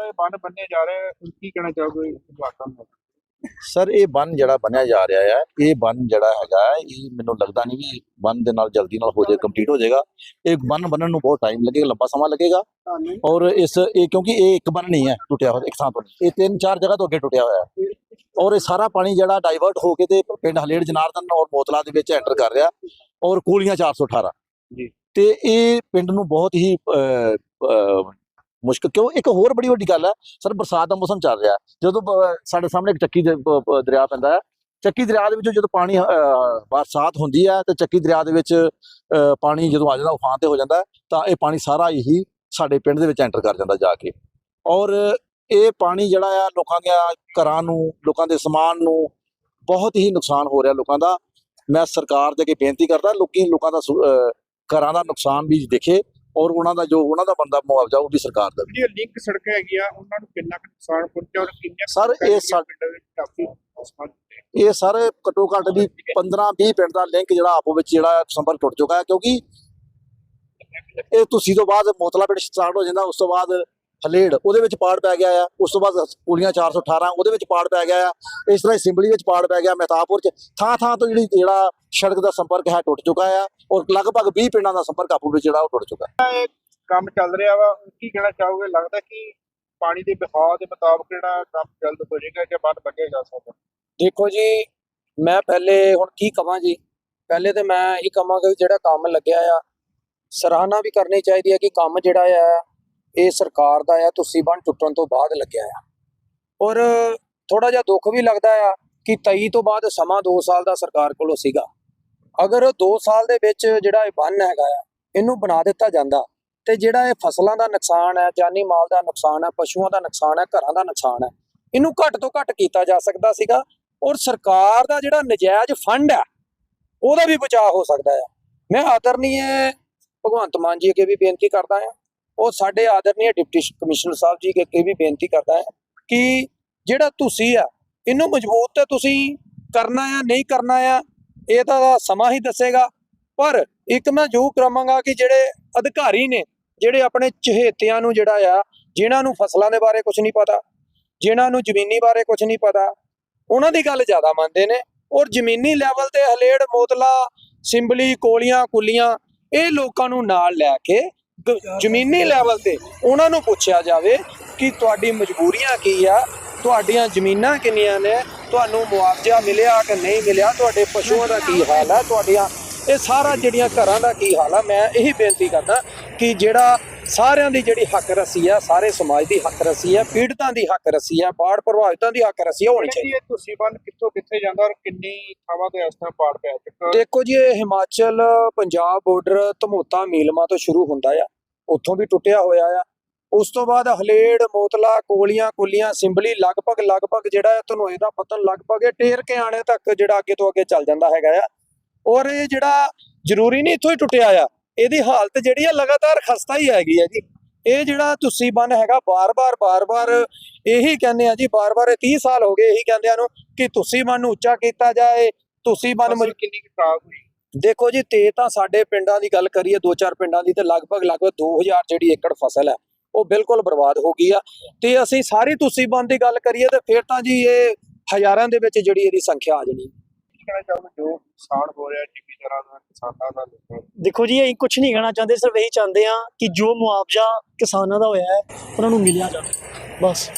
ਜਿਹੜਾ ਇਹ ਬੰਨ ਬੰਨੇ ਜਾ ਰਿਹਾ ਹੈ ਕੀ ਕਹਿਣਾ ਚਾਹੋਗੇ ਜਵਾਕਾਂ ਨੂੰ? ਸਰ ਇਹ ਬੰਨ ਜਿਹੜਾ ਬਣਿਆ ਜਾ ਰਿਹਾ ਹੈ ਇਹ ਬੰਨ ਜਿਹੜਾ ਹੈਗਾ ਇਹ ਮੈਨੂੰ ਲੱਗਦਾ ਨਹੀਂ ਵੀ ਬੰਨ ਦੇ ਨਾਲ ਜਲਦੀ ਨਾਲ ਹੋ ਜਾਏ ਕੰਪਲੀਟ ਹੋ ਜਾਏਗਾ। ਇਹ ਬੰਨ ਬਣਨ ਨੂੰ ਬਹੁਤ ਟਾਈਮ ਲੱਗੇਗਾ ਲੰਬਾ ਸਮਾਂ ਲੱਗੇਗਾ। ਔਰ ਇਸ ਇਹ ਕਿਉਂਕਿ ਇਹ ਇੱਕ ਬੰਨ ਨਹੀਂ ਹੈ ਟੁੱਟਿਆ ਹੋਇਆ ਇੱਕ ਥਾਂ ਤੋਂ। ਇਹ ਤਿੰਨ ਚਾਰ ਜਗ੍ਹਾ ਤੋਂ ਅੱਗੇ ਟੁੱਟਿਆ ਹੋਇਆ ਹੈ। ਔਰ ਇਹ ਸਾਰਾ ਪਾਣੀ ਜਿਹੜਾ ਡਾਈਵਰਟ ਹੋ ਕੇ ਤੇ ਪਿੰਡ ਹਲੇੜ ਜਨਾਰਦਨ ਔਰ ਮੋਤਲਾ ਦੇ ਵਿੱਚ ਐਂਟਰ ਕਰ ਰਿਹਾ ਔਰ ਕੂਲੀਆਂ 418 ਜੀ। ਤੇ ਇਹ ਪਿੰਡ ਨੂੰ ਬਹੁਤ ਹੀ ਮੁਸ਼ਕਲ ਕਿਉਂ? ਇੱਕ ਹੋਰ ਬੜੀ ਵੱਡੀ ਗੱਲ ਹੈ ਸਰ, ਬਰਸਾਤ ਦਾ ਮੌਸਮ ਚੱਲ ਰਿਹਾ। ਜਦੋਂ ਸਾਡੇ ਸਾਹਮਣੇ ਇੱਕ ਚੱਕੀ ਦਰਿਆ ਪੈਂਦਾ ਹੈ। ਚੱਕੀ ਦਰਿਆ ਦੇ ਵਿੱਚੋਂ ਜਦੋਂ ਪਾਣੀ ਬਰਸਾਤ ਹੁੰਦੀ ਹੈ ਤੇ ਚੱਕੀ ਦਰਿਆ ਦੇ ਵਿੱਚ ਪਾਣੀ ਜਦੋਂ ਆ ਜਾਂਦਾ, ਉਫਾਨ ਤੇ ਹੋ ਜਾਂਦਾ, ਤਾਂ ਇਹ ਪਾਣੀ ਸਾਰਾ ਹੀ ਸਾਡੇ ਪਿੰਡ ਦੇ ਵਿੱਚ ਐਂਟਰ ਕਰ ਜਾਂਦਾ ਜਾ ਕੇ। ਔਰ ਇਹ ਪਾਣੀ ਜਿਹੜਾ ਆ, ਲੋਕਾਂ ਦੇ ਘਰਾਂ ਨੂੰ, ਲੋਕਾਂ ਦੇ ਸਮਾਨ ਨੂੰ ਬਹੁਤ ਹੀ ਨੁਕਸਾਨ ਹੋ ਰਿਹਾ ਲੋਕਾਂ ਦਾ। ਮੈਂ ਸਰਕਾਰ ਦੇ ਅੱਗੇ ਬੇਨਤੀ ਕਰਦਾ, ਲੋਕੀ ਲੋਕਾਂ ਦਾ ਸੁ- ਘਰਾਂ ਦਾ ਨੁਕਸਾਨ ਵੀ ਦੇਖੇ। ਔਰ ਉਹਨਾਂ ਦਾ ਜੋ ਉਹਨਾਂ ਦਾ ਬੰਦਾ ਮੁਆਵਜ਼ਾ ਉਹ ਵੀ ਸਰਕਾਰ ਦੇਵੇ ਜਿਹੜੀ ਲਿੰਕ ਸੜਕ ਹੈਗੀ ਆ ਉਹਨਾਂ ਨੂੰ ਕਿੰਨਾ ਕੁ ਨੁਕਸਾਨ ਪਹੁੰਚਿਆ ਔਰ ਕਿੰਨੀਆਂ ਕੁ ਸਰ, ਇਹ ਸੜਕਾਂ ਸਾ- ਪਿੰਡਾਂ ਵਿੱਚ ਕਾਫੀ ਨੁਕਸਾਨ ਇਹ ਸਾਰੇ ਘੱਟੋ ਘੱਟ ਵੀ 15 20 ਪਿੰਡ ਦਾ ਲਿੰਕ ਜਿਹੜਾ ਆਪੋ ਵਿੱਚ ਜਿਹੜਾ ਸੰਪਰਕ ਟੁੱਟ ਚੁੱਕਾ ਹੈ ਕਿਉਂਕਿ ਇਹ ਤੁਸੀਂ ਤੋਂ ਬਾਅਦ ਮੋਤਲਾ ਪਿੰਡ ਸਟਾਰਟ ਹੋ ਜਾਂਦਾ ਉਸ ਤੋਂ ਬਾਅਦ ਹਲੇੜ ਉਹਦੇ ਵਿੱਚ ਪਾੜ ਪੈ ਗਿਆ ਆ। ਉਸ ਤੋਂ ਬਾਅਦ ਪੁਲੀਆਂ 418 ਉਹਦੇ ਵਿੱਚ ਪਾੜ ਪੈ ਗਿਆ ਆ। ਇਸ ਤਰ੍ਹਾਂ ਹੀ ਸਿੰਬਲੀ ਵਿੱਚ ਪਾੜ ਪੈ ਗਿਆ ਮਹਿਤਾਬਪੁਰ ਚ। ਥਾਂ ਥਾਂ ਤੋਂ ਜਿਹੜੀ ਜਿਹੜਾ ਸੜਕ ਦਾ ਸੰਪਰਕ ਹੈ ਟੁੱਟ ਚੁੱਕਾ ਆ ਔਰ ਲਗਭਗ 20 ਪਿੰਡਾਂ ਦਾ ਸੰਪਰਕ ਆਪੋ ਵਿੱਚ ਜਿਹੜਾ ਉਹ ਟੁੱਟ ਚੁੱਕਾ। ਹੈ ਕੰਮ ਚੱਲ ਰਿਹਾ ਵਾ। ਕੀ ਕਹਿਣਾ ਚਾਹੋਗੇ? ਲੱਗਦਾ ਕਿ ਪਾਣੀ ਦੇ ਬਹਾਅ ਦੇ ਮੁਤਾਬਕ ਜਿਹੜਾ ਕੰਮ ਜਲਦ ਹੋ ਜਾਏਗਾ ਜਾਂ ਬੰਨ ਲੱਗਿਆ ਜਾ ਸਕਦਾ ਦੇਖੋ ਜੀ ਮੈਂ ਪਹਿਲੇ ਹੁਣ ਕੀ ਕਵਾਂ ਜੀ? ਪਹਿਲੇ ਤੇ ਮੈਂ ਇਹ ਕਵਾਂਗਾ ਵੀ ਜਿਹੜਾ ਕੰਮ ਲੱਗਿਆ ਆ ਸਰਾਹਨਾ ਵੀ ਕਰਨੀ ਚਾਹੀਦੀ ਹੈ ਕਿ ਕੰਮ ਜਿਹੜਾ ਆ ਇਹ ਸਰਕਾਰ ਦਾ ਆ, ਤੁਸੀਂ ਬੰਨ ਟੁੱਟਣ ਤੋਂ ਬਾਅਦ ਲੱਗਿਆ ਆ। ਔਰ ਥੋੜਾ ਜਿਹਾ ਦੁੱਖ ਵੀ ਲੱਗਦਾ ਆ ਕਿ 23 ਤੋਂ ਬਾਅਦ ਸਮਾਂ 2 ਸਾਲ ਦਾ ਸਰਕਾਰ ਕੋਲੋਂ ਸੀਗਾ। ਅਗਰ 2 ਸਾਲ ਦੇ ਵਿੱਚ ਜਿਹੜਾ ਇਹ ਬੰਨ ਹੈਗਾ ਆ, ਇਹਨੂੰ ਬਣਾ ਦਿੱਤਾ ਜਾਂਦਾ ਤੇ ਜਿਹੜਾ ਇਹ ਫਸਲਾਂ ਦਾ ਨੁਕਸਾਨ ਹੈ, ਜਾਨੀ ਮਾਲ ਦਾ ਨੁਕਸਾਨ ਹੈ, ਪਸ਼ੂਆਂ ਦਾ ਨੁਕਸਾਨ ਹੈ, ਘਰਾਂ ਦਾ ਨੁਕਸਾਨ ਹੈ, ਇਹਨੂੰ ਘੱਟ ਤੋਂ ਘੱਟ ਕੀਤਾ ਜਾ ਸਕਦਾ ਸੀਗਾ ਔਰ ਸਰਕਾਰ ਦਾ ਜਿਹੜਾ ਨਜਾਇਜ਼ ਫੰਡ ਹੈ, ਉਹਦਾ ਵੀ ਬਚਾਅ ਹੋ ਸਕਦਾ ਹੈ ਮੈਂ ਆਦਰਨੀਏ ਭਗਵੰਤ ਮਾਨ ਜੀ ਅੱਗੇ ਵੀ ਬੇਨਤੀ ਕਰਦਾ ਹਾਂ ਉਹ ਸਾਡੇ ਆਦਰਨੀਏ ਡਿਪਟੀ ਕਮਿਸ਼ਨਰ ਸਾਹਿਬ ਜੀ ਅੱਗੇ ਵੀ ਬੇਨਤੀ ਕਰਦਾ ਹੈ ਕਿ ਜਿਹੜਾ ਤੁਸੀਂ ਆ, ਇਹਨੂੰ ਮਜ਼ਬੂਤ ਤਾਂ ਤੁਸੀਂ ਕਰਨਾ ਆ, ਨਹੀਂ ਕਰਨਾ ਆ, ਇਹ ਤਾਂ ਸਮਾਂ ਹੀ ਦੱਸੇਗਾ। ਪਰ ਇੱਕ ਮੈਂ ਜੋ ਕਰਾਂਗਾ ਕਿ ਜਿਹੜੇ ਅਧਿਕਾਰੀ ਨੇ, ਜਿਹੜੇ ਆਪਣੇ ਚਹੇਤਿਆਂ ਨੂੰ ਜਿਹੜਾ ਆ, ਜਿਨ੍ਹਾਂ ਨੂੰ ਫਸਲਾਂ ਦੇ ਬਾਰੇ ਕੁਝ ਨਹੀਂ ਪਤਾ, ਜਿਨ੍ਹਾਂ ਨੂੰ ਜ਼ਮੀਨੀ ਬਾਰੇ ਕੁਝ ਨਹੀਂ ਪਤਾ, ਉਹਨਾਂ ਦੀ ਗੱਲ ਜ਼ਿਆਦਾ ਮੰਨਦੇ ਨੇ। ਔਰ ਜ਼ਮੀਨੀ ਲੈਵਲ ਤੇ ਹਲੇੜ, ਮੋਤਲਾ, ਸਿੰਬਲੀ, ਕੋਲੀਆਂ, ਕੁਲੀਆਂ, ਇਹ ਲੋਕਾਂ ਨੂੰ ਨਾਲ ਲੈ ਕੇ ਜ਼ਮੀਨੀ ਲੈਵਲ ਤੇ ਉਹਨਾਂ ਨੂੰ ਪੁੱਛਿਆ ਜਾਵੇ ਕਿ ਤੁਹਾਡੀ ਮਜਬੂਰੀਆਂ ਕੀ ਆ ਤੁਹਾਡੀਆਂ ਜ਼ਮੀਨਾਂ ਕਿੰਨੀਆਂ ਨੇ ਤੁਹਾਨੂੰ ਮੁਆਵਜ਼ਾ ਮਿਲਿਆ ਕਿ ਨਹੀਂ ਮਿਲਿਆ ਤੁਹਾਡੇ ਪਸ਼ੂਆਂ ਦਾ ਕੀ ਹਾਲ ਹੈ ਤੁਹਾਡੀਆਂ ਇਹ ਸਾਰਾ ਜਿਹੜੀਆਂ ਘਰਾਂ ਦਾ ਕੀ ਹਾਲ ਆ ਮੈਂ ਇਹੀ ਬੇਨਤੀ ਕਰਦਾ ਕਿ ਜਿਹੜਾ ਸਾਰਿਆਂ ਦੀ ਜਿਹੜੀ ਹੱਕ ਰਸੀ ਆ ਸਾਰੇ ਸਮਾਜ ਦੀ ਹੱਕ ਰਸੀ ਆ ਪੀੜਤਾਂ ਦੀ ਹੱਕ ਰਸੀ ਆ ਬਾੜ ਪ੍ਰਭਾਵਿਤਾਂ ਦੀ ਹੱਕ ਰਸੀ ਹੋਣੀ ਚਾਹੀਦੀ। ਇਹ ਤੁਸੀਂ ਬੰਨ ਕਿੱਥੋਂ ਕਿੱਥੇ ਜਾਂਦਾ ਔਰ ਕਿੰਨੀ ਥਾਵਾਂ ਤੇ ਇਸ ਤਰ੍ਹਾਂ ਪਾੜ ਪਿਆ ਚੁੱਕਾ? ਦੇਖੋ ਜੀ ਇਹ ਹਿਮਾਚਲ ਪੰਜਾਬ ਬਾਰਡਰ ਧਮੋਤਾ ਮੀਲਮਾ ਤੋਂ ਸ਼ੁਰੂ ਹੁੰਦਾ ਆ। ਉੱਥੋਂ ਵੀ ਟੁੱਟਿਆ ਹੋਇਆ ਆ। ਉਸ ਤੋਂ ਬਾਅਦ ਹਲੇੜ ਮੋਤਲਾ ਕੋਲੀਆਂ ਕੁੱਲੀਆਂ ਸਿੰਬਲੀ ਲਗਭਗ ਲਗਭਗ ਜਿਹੜਾ ਹੈ ਧਨੋਏ ਦਾ ਪਤਨ ਲਗਭਗ ਇਹ ਟੇਰ ਕੇ ਆਣੇ ਤੱਕ ਜਿਹੜਾ ਅੱਗੇ ਤੋਂ ਅੱਗੇ ਚੱਲ ਜਾਂਦਾ ਹੈਗਾ ਆ। ਔਰ ਇਹ ਜਿਹੜਾ ਜ਼ਰੂਰੀ ਨਹੀਂ ਇੱਥੋਂ ਹੀ ਟੁੱਟਿਆ ਆ। ਇਹਦੀ ਹਾਲਤ ਜਿਹੜੀ ਆ ਲਗਾਤਾਰ ਖਸਤਾ ਹੀ ਹੈਗੀ ਆ ਜੀ। ਇਹ ਜਿਹੜਾ ਤੁਸੀਂ ਬੰਨ ਹੈਗਾ ਬਾਰ-ਬਾਰ ਬਾਰ-ਬਾਰ ਇਹੀ ਕਹਿੰਦੇ ਆ ਜੀ ਬਾਰ-ਬਾਰ ਇਹ 30 ਸਾਲ ਹੋ ਗਏ ਇਹੀ ਕਹਿੰਦਿਆਂ ਨੂੰ ਕਿ ਤੁਸੀਂ ਬੰਨ ਨੂੰ ਉੱਚਾ ਕੀਤਾ ਜਾਏ ਤੁਸੀਂ ਬੰਨ ਫਸਲ ਕਿੰਨੀ ਖਰਾਬ ਹੋਈ? ਦੇਖੋ ਜੀ ਤੇ ਤਾਂ ਸਾਡੇ ਪਿੰਡਾਂ ਦੀ ਗੱਲ ਕਰੀਏ ਦੋ ਚਾਰ ਪਿੰਡਾਂ ਦੀ ਤੇ ਲਗਭਗ ਲਗਭਗ 2000 ਜਿਹੜੀ ਏਕੜ ਫਸਲ ਹੈ ਉਹ ਬਿਲਕੁਲ ਬਰਬਾਦ ਹੋ ਗਈ ਆ। ਤੇ ਅਸੀਂ ਸਾਰੀ ਤੁਸੀਂ ਬੰਦ ਦੀ ਗੱਲ ਕਰੀਏ ਤੇ ਫਿਰ ਤਾਂ ਜੀ ਇਹ ਹਜ਼ਾਰਾਂ ਦੇ ਵਿੱਚ ਜਿਹੜੀ ਇਹਦੀ ਸੰਖਿਆ ਆ ਜਾਣੀ। ਕੀ ਕਹਿਣਾ ਚਾਹੋਗੇ ਜੋ ਨੁਕਸਾਨ ਹੋ ਰਿਹਾ ਜ਼ਿਮੀਂਦਾਰਾਂ ਦਾ ਕਿਸਾਨਾਂ ਦਾ ਲੋਕਾਂ ਦਾ? ਦੇਖੋ ਜੀ, ਅਸੀਂ ਕੁਝ ਨਹੀਂ ਕਹਿਣਾ ਚਾਹੁੰਦੇ, ਸਿਰਫ ਇਹੀ ਚਾਹੁੰਦੇ ਆ ਕਿ ਜੋ ਮੁਆਵਜ਼ਾ ਕਿਸਾਨਾਂ ਦਾ ਹੋਇਆ ਹੈ, ਉਹਨਾਂ ਨੂੰ ਮਿਲਿਆ ਜਾਵੇ ਬਸ